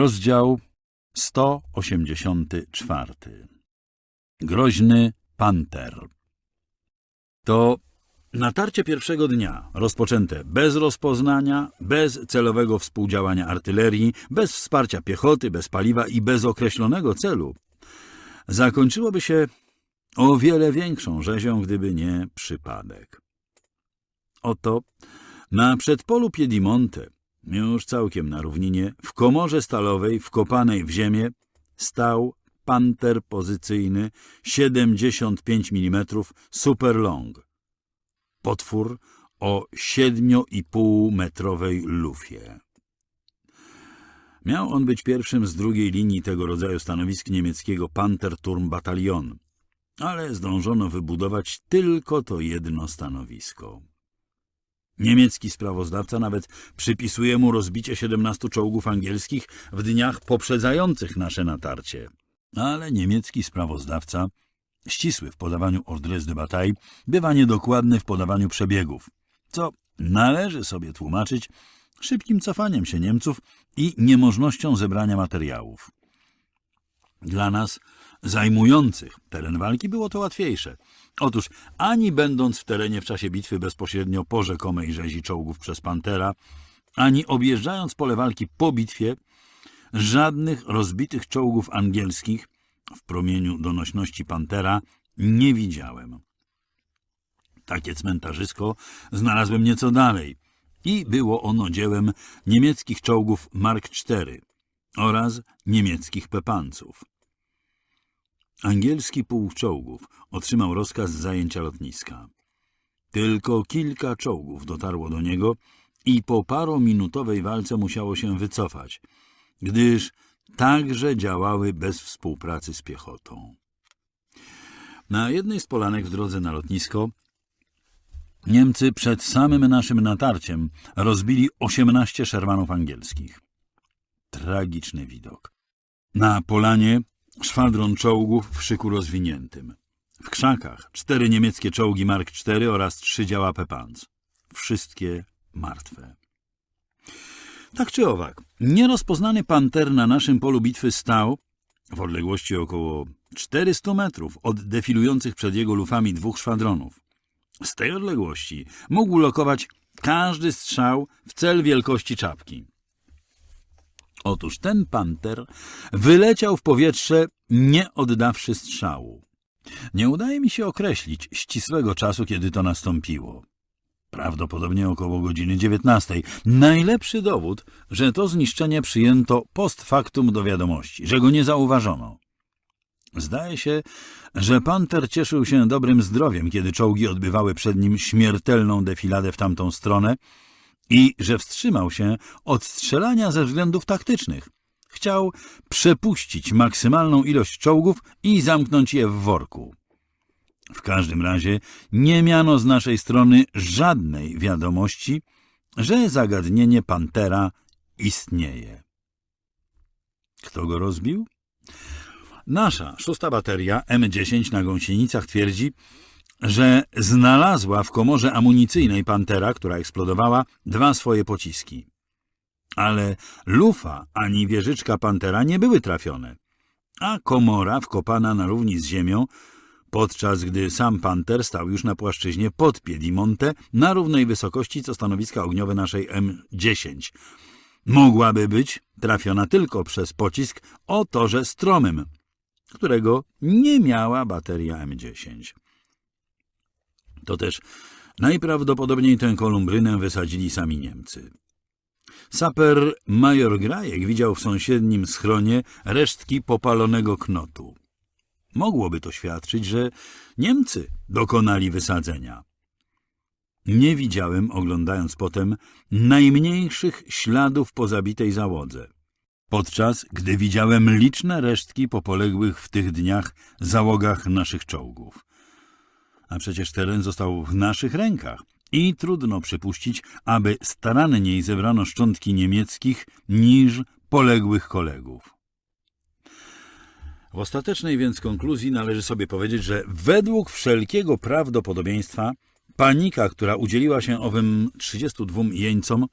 Rozdział 184 Groźny panter To natarcie pierwszego dnia, rozpoczęte bez rozpoznania, bez celowego współdziałania artylerii, bez wsparcia piechoty, bez paliwa i bez określonego celu, zakończyłoby się o wiele większą rzezią, gdyby nie przypadek. Oto na przedpolu Piedimonte, już całkiem na równinie, w komorze stalowej wkopanej w ziemię, stał panter pozycyjny 75 mm super long. Potwór o 7,5 metrowej lufie. Miał on być pierwszym z drugiej linii tego rodzaju stanowisk niemieckiego Panterturmbataillon, ale zdążono wybudować tylko to jedno stanowisko. Niemiecki sprawozdawca nawet przypisuje mu rozbicie 17 czołgów angielskich w dniach poprzedzających nasze natarcie. Ale niemiecki sprawozdawca, ścisły w podawaniu ordres de bataille, bywa niedokładny w podawaniu przebiegów, co należy sobie tłumaczyć szybkim cofaniem się Niemców i niemożnością zebrania materiałów. Dla nas, zajmujących teren walki, było to łatwiejsze. Otóż ani będąc w terenie w czasie bitwy bezpośrednio po rzekomej rzezi czołgów przez Pantera, ani objeżdżając pole walki po bitwie, żadnych rozbitych czołgów angielskich w promieniu donośności Pantera nie widziałem. Takie cmentarzysko znalazłem nieco dalej i było ono dziełem niemieckich czołgów Mark IV oraz niemieckich pepanców. Angielski pułk czołgów otrzymał rozkaz zajęcia lotniska. Tylko kilka czołgów dotarło do niego i po parominutowej walce musiało się wycofać, gdyż także działały bez współpracy z piechotą. Na jednej z polanek w drodze na lotnisko Niemcy przed samym naszym natarciem rozbili 18 szermanów angielskich. Tragiczny widok. Na polanie szwadron czołgów w szyku rozwiniętym. W krzakach cztery niemieckie czołgi Mark IV oraz trzy działa Pepans. Wszystkie martwe. Tak czy owak, nierozpoznany panter na naszym polu bitwy stał w odległości około 400 metrów od defilujących przed jego lufami dwóch szwadronów. Z tej odległości mógł lokować każdy strzał w cel wielkości czapki. Otóż ten panter wyleciał w powietrze, nie oddawszy strzału. Nie udaje mi się określić ścisłego czasu, kiedy to nastąpiło. Prawdopodobnie około godziny 19. Najlepszy dowód, że to zniszczenie przyjęto post factum do wiadomości, że go nie zauważono. Zdaje się, że panter cieszył się dobrym zdrowiem, kiedy czołgi odbywały przed nim śmiertelną defiladę w tamtą stronę i że wstrzymał się od strzelania ze względów taktycznych. Chciał przepuścić maksymalną ilość czołgów i zamknąć je w worku. W każdym razie nie miano z naszej strony żadnej wiadomości, że zagadnienie Pantera istnieje. Kto go rozbił? Nasza szósta bateria M10 na gąsienicach twierdzi, że znalazła w komorze amunicyjnej Pantera, która eksplodowała, dwa swoje pociski. Ale lufa ani wieżyczka Pantera nie były trafione, a komora wkopana na równi z ziemią, podczas gdy sam Panter stał już na płaszczyźnie pod Piedimonte na równej wysokości co stanowiska ogniowe naszej M10. Mogłaby być trafiona tylko przez pocisk o torze stromym, którego nie miała bateria M10. To też najprawdopodobniej tę kolumbrynę wysadzili sami Niemcy. Saper major Grajek widział w sąsiednim schronie resztki popalonego knotu. Mogłoby to świadczyć, że Niemcy dokonali wysadzenia. Nie widziałem, oglądając potem, najmniejszych śladów po zabitej załodze, podczas gdy widziałem liczne resztki po poległych w tych dniach załogach naszych czołgów. A przecież teren został w naszych rękach i trudno przypuścić, aby staranniej zebrano szczątki niemieckich niż poległych kolegów. W ostatecznej więc konkluzji należy sobie powiedzieć, że według wszelkiego prawdopodobieństwa panika, która udzieliła się owym 32 jeńcom,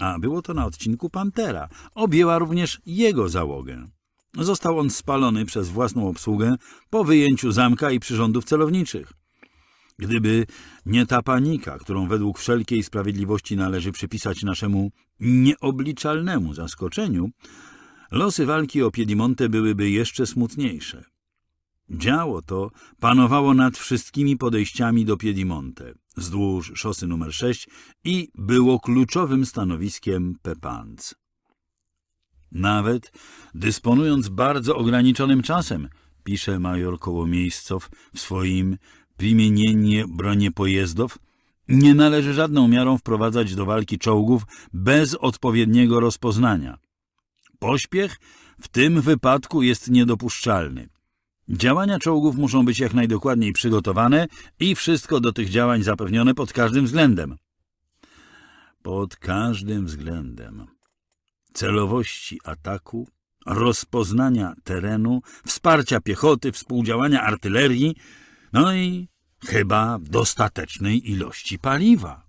a było to na odcinku Pantera. Objęła również jego załogę. Został on spalony przez własną obsługę po wyjęciu zamka i przyrządów celowniczych. Gdyby nie ta panika, którą według wszelkiej sprawiedliwości należy przypisać naszemu nieobliczalnemu zaskoczeniu, losy walki o Piedimonte byłyby jeszcze smutniejsze. Działo to panowało nad wszystkimi podejściami do Piedimonte, wzdłuż szosy numer 6 i było kluczowym stanowiskiem Pepans. Nawet dysponując bardzo ograniczonym czasem, pisze major Kołomiejscow w swoim Plimienienie bronie pojezdów, nie należy żadną miarą wprowadzać do walki czołgów bez odpowiedniego rozpoznania. Pośpiech w tym wypadku jest niedopuszczalny. Działania czołgów muszą być jak najdokładniej przygotowane i wszystko do tych działań zapewnione pod każdym względem. Pod każdym względem. Celowości ataku, rozpoznania terenu, wsparcia piechoty, współdziałania artylerii, no i chyba dostatecznej ilości paliwa.